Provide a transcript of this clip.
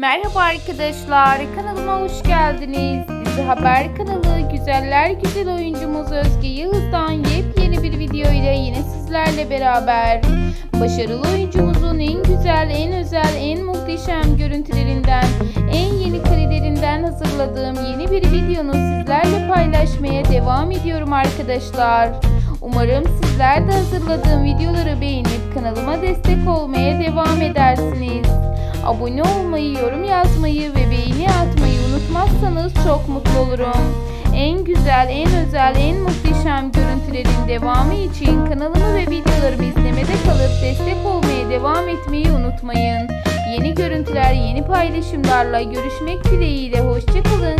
Merhaba arkadaşlar, kanalıma hoş geldiniz. Dizi Haber kanalı Güzeller Güzel oyuncumuz Özge Yağız'dan yepyeni bir video ile yine sizlerle beraber. Başarılı oyuncumuzun en güzel, en özel, en muhteşem görüntülerinden, en yeni karelerinden hazırladığım yeni bir videonu sizlerle paylaşmaya devam ediyorum arkadaşlar. Umarım sizler de hazırladığım videoları beğenip kanalıma destek olmaya devam edersiniz. Abone olmayı, yorum yazmayı ve beğeni atmayı unutmazsanız çok mutlu olurum. En güzel, en özel, en muhteşem görüntülerin devamı için kanalımı ve videolarımı izlemede kalıp destek olmaya devam etmeyi unutmayın. Yeni görüntüler, yeni paylaşımlarla görüşmek dileğiyle hoşçakalın.